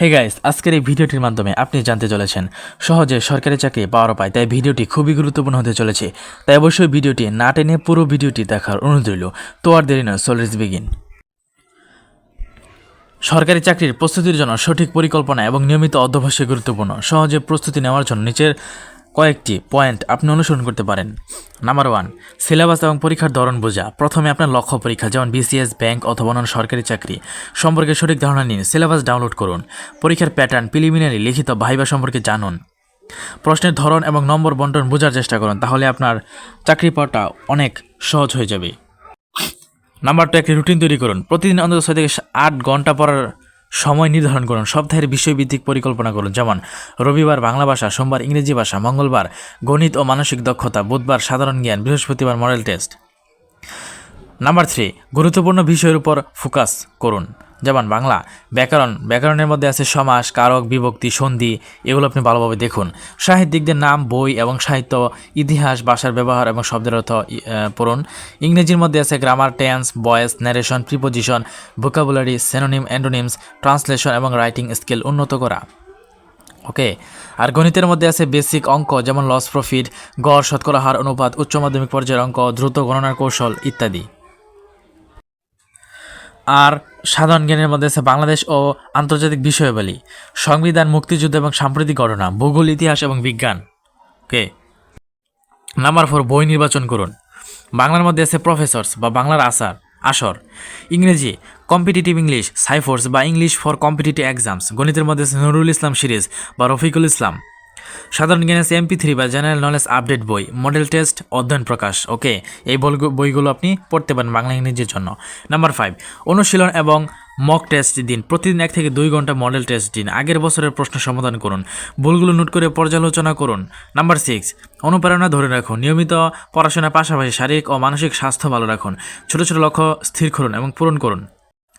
Hey guys আজকের এই ভিডিওটির মাধ্যমে আপনি জানতে চলেছেন, সহজে সরকারি চাকরি পাওয়ার পায় তাই ভিডিওটি খুবই গুরুত্বপূর্ণ হতে চলেছে। তাই অবশ্যই ভিডিওটি না টেনে পুরো ভিডিওটি দেখার অনুরোধ রইল। তো আর দেরি নয় সোলেস বিগিন সরকারি চাকরির প্রস্তুতির জন্য সঠিক পরিকল্পনা এবং নিয়মিত অধ্যবসায় গুরুত্বপূর্ণ। সহজে প্রস্তুতি নেওয়ার জন্য নিচের কয়েকটি পয়েন্ট আপনি অনুসরণ করতে পারেন। নাম্বার ওয়ান সিলেবাস এবং পরীক্ষার ধরন বোঝা। প্রথমে আপনার লক্ষ্য পরীক্ষা, যেমন বিসিএস ব্যাংক অথবা অন্যান্য সরকারি চাকরি, সম্পর্কে সঠিক ধারণা নিন। সিলেবাস ডাউনলোড করুন। পরীক্ষার প্যাটার্ন প্রিলিমিনারি লিখিত, ভাইবা সম্পর্কে জানুন। প্রশ্নের ধরন এবং নম্বর বন্টন বোঝার চেষ্টা করুন, তাহলে আপনার চাকরি পাওয়াটা অনেক সহজ হয়ে যাবে। নাম্বার টু একটি রুটিন তৈরি করুন। প্রতিদিন অন্তত ছয় থেকে আট ঘণ্টা পড়ার সময় নির্ধারণ করুন। সপ্তাহের বিষয়ভিত্তিক পরিকল্পনা করুন। যেমন, রবিবার বাংলা ভাষা, সোমবার ইংরেজি ভাষা, মঙ্গলবার গণিত ও মানসিক দক্ষতা, বুধবার সাধারণ জ্ঞান, বৃহস্পতিবার মডেল টেস্ট। নাম্বার থ্রি, গুরুত্বপূর্ণ বিষয়ের উপর ফোকাস করুন। যেমন বাংলা, ব্যাকরণ, ব্যাকরণের মধ্যে আছে সমাস, কারক, বিভক্তি, সন্ধি, এগুলো আপনি ভালোভাবে দেখুন। সাহিত্যিকদের নাম, বই এবং সাহিত্য, ইতিহাস, ভাষার ব্যবহার এবং শব্দের অর্থ পড়ুন। ইংরেজির মধ্যে আছে grammar tense voice narration preposition vocabulary synonym antonyms translation এবং রাইটিং স্কিল উন্নত করা। ওকে আর গণিতের মধ্যে আছে বেসিক অঙ্ক, যেমন লস প্রফিট গড়, শতকরা হার, অনুপাত, উচ্চ মাধ্যমিক পর্যায়ের অঙ্ক, দ্রুত গণনার কৌশল, ইত্যাদি। আর সাধারণ জ্ঞানের মধ্যে আছে বাংলাদেশ ও আন্তর্জাতিক বিষয়াবলী, সংবিধান, মুক্তিযুদ্ধ এবং সাম্প্রতিক ঘটনা, ভূগোল, ইতিহাস এবং বিজ্ঞান। ওকে, নাম্বার ফোর, বই নির্বাচন করুন। বাংলার মধ্যে আছে প্রফেসরস বা বাংলার আসার আসর। ইংরেজি কম্পিটিটিভ ইংলিশ সাইফোর্স বা ইংলিশ ফর কম্পিটিটিভ এক্সামস গণিতের মধ্যে আছে নুরুল ইসলাম সিরিজ বা রফিকুল ইসলাম। সাধারণ জ্ঞান আছে এমপি থ্রি বা জেনারেল নলেজ আপডেট বই, মডেল টেস্ট, অধ্যয়ন প্রকাশ। ওকে, এই বইগু- বইগুলো আপনি পড়তে পারেন বাংলা ইংরেজির জন্য। নাম্বার ফাইভ, অনুশীলন এবং মক টেস্ট দিন। প্রতিদিন এক থেকে দুই ঘণ্টা মডেল টেস্ট দিন। আগের বছরের প্রশ্ন সমাধান করুন। ভুলগুলো নোট করে পর্যালোচনা করুন। নাম্বার সিক্স, অনুপ্রেরণা ধরে রাখুন। নিয়মিত পড়াশোনার পাশাপাশি শারীরিক ও মানসিক স্বাস্থ্য ভালো রাখুন। ছোট ছোট লক্ষ্য স্থির করুন এবং পূরণ করুন।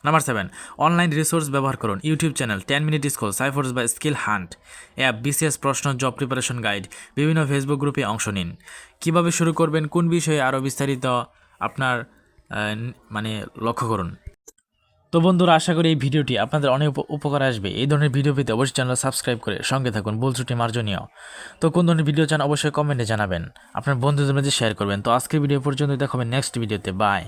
নাম্বার সেভেন অনলাইন রিসোর্স ব্যবহার করুন। YouTube channel ten minute school সাইফোর্স বা স্কিল হান্ট অ্যাপ বিসিএস প্রশ্ন জব প্রিপারেশন গাইড বিভিন্ন ফেসবুক গ্রুপে অংশ নিন। কীভাবে শুরু করবেন, কোন বিষয়ে আরও বিস্তারিত আপনার মানে লক্ষ্য করুন। তো বন্ধুরা, আশা করি এই ভিডিওটি আপনাদের অনেক উপ- উপকার আসবে। এই ধরনের ভিডিও পেতে অবশ্যই চ্যানেল সাবস্ক্রাইব করে সঙ্গে থাকুন। ভুল মার্জনীয়। তো কোন ধরনের ভিডিও চান, অবশ্যই কমেন্টে জানাবেন। আপনার বন্ধুদের মধ্যে শেয়ার করবেন। তো আজকের ভিডিও পর্যন্ত দেখাবেন নেক্সট ভিডিওতে বাই